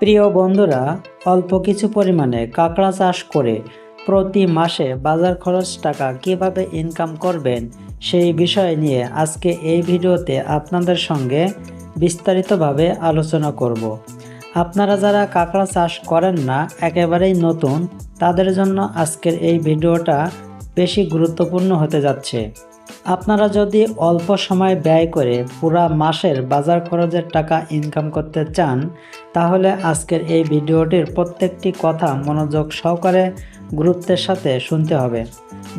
প্রিয় বন্ধুরা, অল্প কিছু পরিমাণে কাঁকড়া চাষ করে প্রতি মাসে বাজার খরচ টাকা কীভাবে ইনকাম করবেন সেই বিষয় নিয়ে আজকে এই ভিডিওতে আপনাদের সঙ্গে বিস্তারিতভাবে আলোচনা করব। আপনারা যারা কাঁকড়া চাষ করেন না, একেবারেই নতুন, তাদের জন্য আজকের এই ভিডিওটা বেশি গুরুত্বপূর্ণ হতে যাচ্ছে। আপনারা যদি অল্প সময় ব্যয় করে পুরা মাসের বাজার খরচের টাকা ইনকাম করতে চান, তাহলে আজকের এই ভিডিওটির প্রত্যেকটি কথা মনোযোগ সহকারে গুরুত্বের সাথে শুনতে হবে।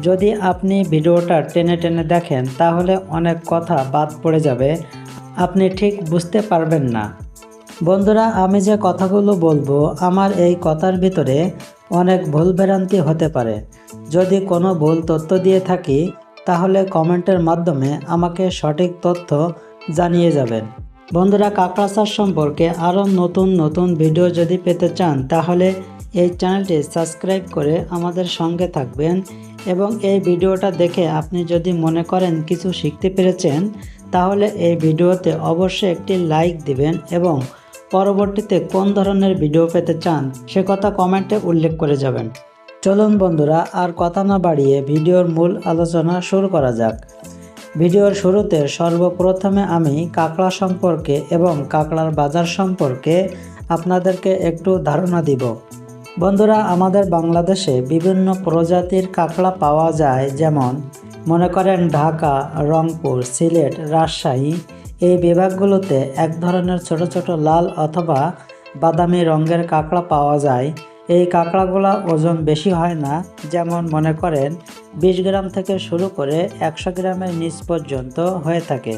যদি আপনি ভিডিওটা টেনে টেনে দেখেন, তাহলে অনেক কথা বাদ পড়ে যাবে। আপনি ঠিক বুঝতে পারবেন না। বন্ধুরা, আমি যে কথাগুলো বলব, আমার এই কথার ভিতরে অনেক ভুলভ্রান্তি হতে পারে। যদি কোনো ভুল তথ্য দিয়ে থাকি তাহলে কমেন্টের মাধ্যমে আমাকে সঠিক তথ্য জানিয়ে যাবেন। বন্ধুরা কাঁকড়া চাষ সম্পর্কে আরও নতুন নতুন ভিডিও যদি পেতে চান, তাহলে এই চ্যানেলটি সাবস্ক্রাইব করে আমাদের সঙ্গে থাকবেন এবং এই ভিডিওটা দেখে আপনি যদি মনে করেন কিছু শিখতে পেরেছেন, তাহলে এই ভিডিওতে অবশ্যই একটি লাইক দিবেন এবং পরবর্তীতে কোন ধরনের ভিডিও পেতে চান, সে কথা কমেন্টে উল্লেখ করে যাবেন। চলুন বন্ধুরা, আর কথা না বাড়িয়ে ভিডিওর মূল আলোচনা শুরু করা যাক। ভিডিওর শুরুতে সর্বপ্রথমে আমি কাঁকড়া সম্পর্কে এবং কাঁকড়ার বাজার সম্পর্কে আপনাদেরকে একটু ধারণা দিব। বন্ধুরা, আমাদের বাংলাদেশে বিভিন্ন প্রজাতির কাঁকড়া পাওয়া যায়, যেমন মনে করেন ঢাকা, রংপুর, সিলেট, রাজশাহী। এই বিভাগগুলোতে এক ধরনের ছোট ছোট লাল অথবা বাদামি রঙের কাঁকড়া পাওয়া যায়। এই কাঁকড়াগুলো ওজন বেশি হয় না, যেমন মনে করেন বিশ গ্রাম থেকে শুরু করে একশো গ্রামের নিচ পর্যন্ত হয়ে থাকে।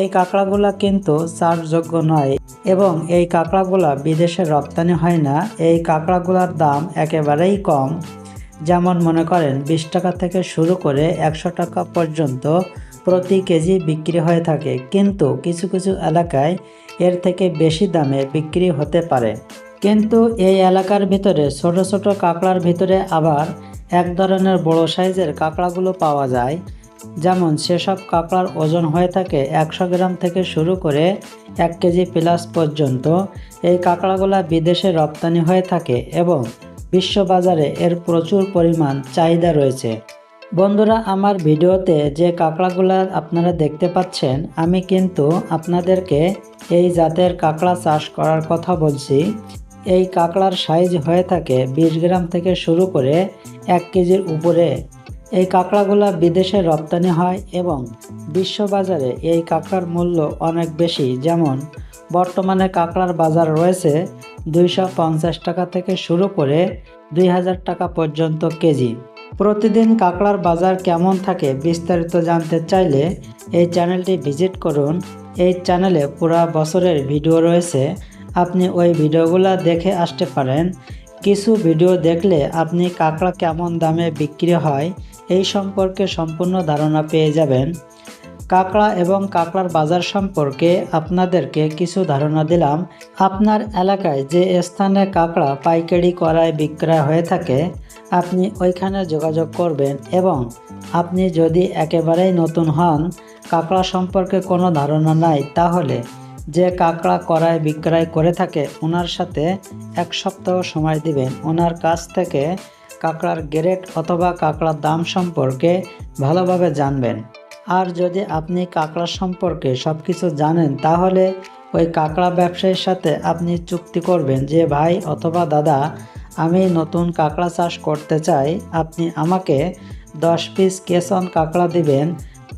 এই কাঁকড়াগুলা কিন্তু চাষযোগ্য নয় এবং এই কাঁকড়াগুলা বিদেশে রপ্তানি হয় না। এই কাঁকড়াগুলার দাম একেবারেই কম, যেমন মনে করেন বিশ টাকা থেকে শুরু করে একশো টাকা পর্যন্ত প্রতি কেজি বিক্রি হয়ে থাকে। কিন্তু কিছু কিছু এলাকায় এর থেকে বেশি দামে বিক্রি হতে পারে। কিন্তু এই এলাকার ভিতরে ছোট ছোট কাঁকড়ার ভিতরে আবার এক ধরনের বড় সাইজের কাঁকড়াগুলো পাওয়া যায়। যেমন সেসব কাঁকড়ার ওজন হয়ে থাকে একশো গ্রাম থেকে শুরু করে এক কেজি প্লাস পর্যন্ত। এই কাঁকড়াগুলা বিদেশে রপ্তানি হয়ে থাকে এবং বিশ্ববাজারে এর প্রচুর পরিমাণ চাহিদা রয়েছে। বন্ধুরা, আমার ভিডিওতে যে কাঁকড়াগুলা আপনারা দেখতে পাচ্ছেন, আমি কিন্তু আপনাদেরকে এই জাতের কাঁকড়া চাষ করার কথা বলছি। এই কাঁকড়ার সাইজ হয়ে থাকে বিশ গ্রাম থেকে শুরু করে এক কেজির উপরে। এই কাঁকড়াগুলা বিদেশে রপ্তানি হয় এবং বিশ্ববাজারে এই কাঁকড়ার মূল্য অনেক বেশি। যেমন, বর্তমানে কাঁকড়ার বাজার রয়েছে দুইশো পঞ্চাশ টাকা থেকে শুরু করে দুই হাজার টাকা পর্যন্ত কেজি। প্রতিদিন কাঁকড়ার বাজার কেমন থাকে বিস্তারিত জানতে চাইলে এই চ্যানেলটি ভিজিট করুন। এই চ্যানেলে পুরা বছরের ভিডিও রয়েছে। আপনি ওই ভিডিওগুলো দেখে আসতে পারেন। কিছু ভিডিও দেখলে আপনি কাঁকড়া কেমন দামে বিক্রি হয়, এই সম্পর্কে সম্পূর্ণ ধারণা পেয়ে যাবেন। কাঁকড়া এবং কাঁকড়ার বাজার সম্পর্কে আপনাদেরকে কিছু ধারণা দিলাম। আপনার এলাকায় যে স্থানে কাঁকড়া পাইকারি করায় বিক্রয় হয়ে থাকে, আপনি ওইখানে যোগাযোগ করবেন এবং আপনি যদি একেবারেই নতুন হন, কাঁকড়া সম্পর্কে কোনো ধারণা নাই, তাহলে যে কাঁকড়া করায় বিক্রয় করে থাকে ওনার সাথে এক সপ্তাহ সময় দিবেন ওনার কাছ থেকে কাঁকড়ার গ্রেড অথবা কাঁকড়ার দাম সম্পর্কে ভালোভাবে জানবেন। আর যদি আপনি কাঁকড়া সম্পর্কে সব কিছু জানেন, তাহলে ওই কাঁকড়া ব্যবসায়ীর সাথে আপনি চুক্তি করবেন যে, ভাই অথবা দাদা, আমি নতুন কাঁকড়া চাষ করতে চাই। আপনি আমাকে দশ পিস কেস অন কাঁকড়া দিবেন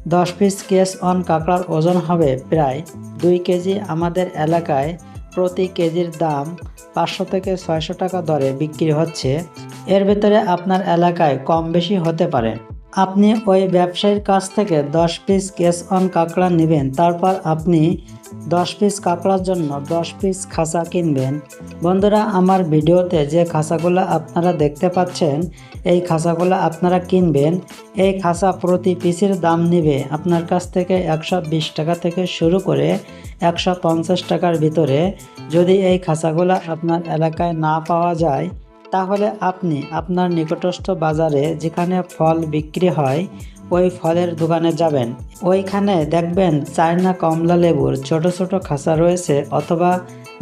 দশ পিস কেস অন কাঁকড়ার ওজন হবে প্রায় দুই কেজি আমাদের এলাকায় প্রতি কেজির দাম পাঁচশো থেকে ছয়শো টাকা দরে বিক্রি হচ্ছে। এর ভেতরে আপনার এলাকায় কম বেশি হতে পারে। আপনি ওই ব্যবসায়ীর কাছ থেকে দশ পিস কেস অন কাঁকড়া নেবেন, তারপর আপনি দশ পিস কাঁকড়ার জন্য দশ পিস খাসা কিনবেন। বন্ধুরা, আমার ভিডিওতে যে খাঁচাগুলো আপনারা দেখতে পাচ্ছেন, এই খাঁচাগুলো আপনারা কিনবেন। এই খাসা প্রতি পিসের দাম নেবে আপনার কাছ থেকে একশো বিশ টাকা থেকে শুরু করে একশো পঞ্চাশ টাকার ভিতরে। যদি এই খাঁচাগুলো আপনার এলাকায় না পাওয়া যায় তাহলে আপনি আপনার নিকটস্থ বাজারে যেখানে ফল বিক্রি হয়, ওই ফলের দোকানে যাবেন। ওইখানে দেখবেন চায়না কমলা লেবুর ছোট ছোট খাঁচা রয়েছে, অথবা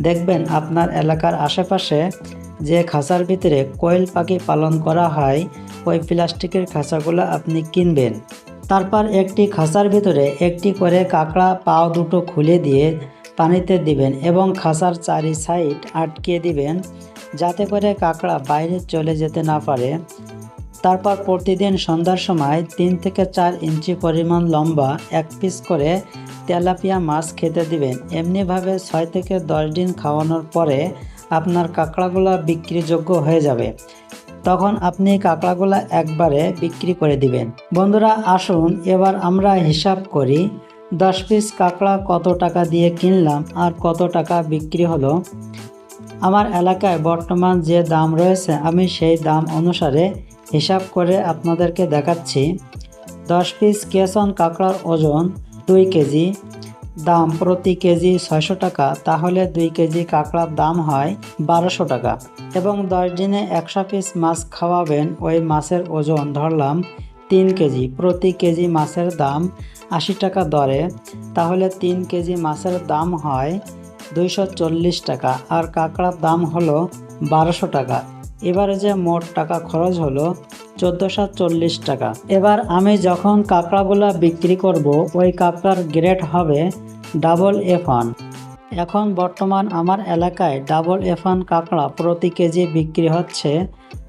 দেখবেন আপনার এলাকার আশেপাশে যে খাঁচার ভিতরে কোয়েল পাখি পালন করা হয়, ওই প্লাস্টিকের খাঁচাগুলো আপনি কিনবেন। তারপর একটি খাঁচার ভিতরে একটি করে কাঁকড়া পাও দুটো খুলে দিয়ে পানিতে দিবেন এবং খাসার চারি সাইড আটকে দিবেন যাতে করে কাঁকড়া বাইরে চলে যেতে না পারে। তারপর প্রতিদিন সন্ধ্যার সময় তিন থেকে চার ইঞ্চি পরিমাণ লম্বা এক পিস করে তেলাপিয়া মাছ খেতে দিবেন। এমনিভাবে ছয় থেকে দশ দিন খাওয়ানোর পরে আপনার কাঁকড়াগুলো বিক্রিযোগ্য হয়ে যাবে। তখন আপনি কাঁকড়াগুলো একবারে বিক্রি করে দিবেন। বন্ধুরা, আসুন, এবার আমরা হিসাব করি দশ পিস কাঁকড়া কত টাকা দিয়ে কিনলাম আর কত টাকা বিক্রি হলো? আমার এলাকায় বর্তমান যে দাম রয়েছে, আমি সেই দাম অনুসারে হিসাব করে আপনাদেরকে দেখাচ্ছি। দশ পিস কেসন কাঁকড়ার ওজন দুই কেজি, দাম প্রতি কেজি ছয়শো টাকা, তাহলে দুই কেজি কাঁকড়ার দাম হয় বারোশো টাকা। এবং দশ দিনে একশো পিস মাছ খাওয়াবেন, ওই মাছের ওজন ধরলাম তিন কেজি, প্রতি কেজি মাছের দাম আশি টাকা দরে, তাহলে তিন কেজি মাছের দাম হয় দুইশো চল্লিশ টাকা আর কাঁকড়ার দাম হলো বারোশো টাকা। এবারে যে মোট টাকা খরচ হলো চোদ্দোশো চল্লিশ টাকা। এবার আমি যখন কাঁকড়াগুলা বিক্রি করব, ওই কাঁকড়ার গ্রেড হবে ডাবল এফ এখন বর্তমান আমার এলাকায় ডাবল এফ ওয়ান কাঁকড়া প্রতি কেজি বিক্রি হচ্ছে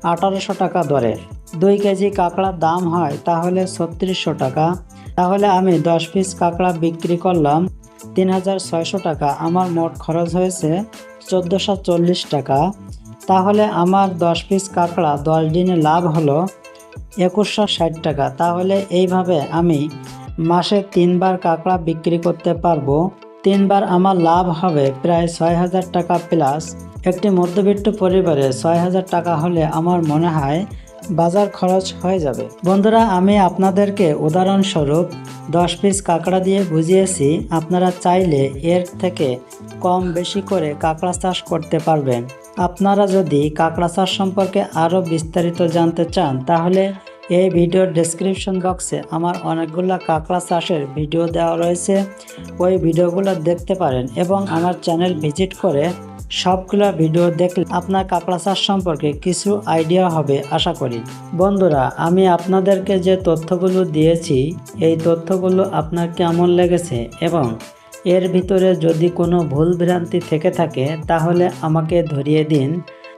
আঠারোশো টাকা দরে। দুই কেজি কাঁকড়ার দাম হয় তাহলে ছত্রিশশো টাকা তাহলে আমি দশ পিস কাঁকড়া বিক্রি করলাম তিন হাজার ছয়শো টাকা। আমার মোট খরচ হয়েছে চোদ্দোশো চল্লিশ টাকা। তাহলে আমার দশ পিস কাঁকড়া দশ দিনে লাভ হলো একুশশো ষাট টাকা। তাহলে এইভাবে আমি মাসে তিনবার কাঁকড়া বিক্রি করতে পারব। তিনবার আমার লাভ হবে প্রায় ছয় হাজার টাকা প্লাস একটি মধ্যবিত্ত পরিবারে ছয় হাজার টাকা হলে আমার মনে হয় বাজার খরচ হয়ে যাবে। বন্ধুরা, আমি আপনাদেরকে উদাহরণস্বরূপ দশ পিস কাঁকড়া দিয়ে বুঝিয়েছি, আপনারা চাইলে এর থেকে কম বেশি করে কাঁকড়া চাষ করতে পারবেন। আপনারা যদি কাঁকড়া চাষ সম্পর্কে আরও বিস্তারিত জানতে চান, তাহলে এই ভিডিওর ডেসক্রিপশন বক্সে আমার অনেকগুলো কাঁকড়া চাষের ভিডিও দেওয়া রয়েছে। ওই ভিডিওগুলো দেখতে পারেন এবং আমার চ্যানেল ভিজিট করে সবগুলো ভিডিও দেখলে আপনার কাঁকড়া চাষ সম্পর্কে কিছু আইডিয়া হবে, আশা করি। বন্ধুরা, আমি আপনাদেরকে যে তথ্যগুলো দিয়েছি, এই তথ্যগুলো আপনার কেমন লেগেছে এবং এর ভিতরে যদি কোনো ভুল ভ্রান্তি থেকে থাকে, তাহলে আমাকে ধরিয়ে দিন।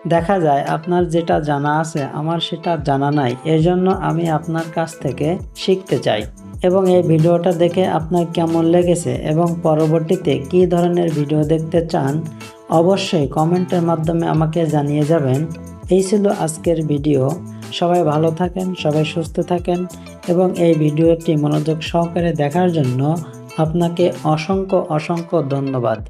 দেখা যায় আপনার যেটা জানা আছে, আমার সেটা জানা নাই, এজন্য আমি আপনার কাছ থেকে শিখতে চাই। এবং এই ভিডিওটা দেখে আপনার কেমন লেগেছে এবং পরবর্তীতে কী ধরনের ভিডিও দেখতে চান, অবশ্যই কমেন্টের মাধ্যমে আমাকে জানিয়ে যাবেন। এই ছিল আজকের ভিডিও। সবাই ভালো থাকেন, সবাই সুস্থ থাকেন এবং এই ভিডিওটি মনোযোগ সহকারে দেখার জন্য আপনাকে অসংখ্য অসংখ্য ধন্যবাদ।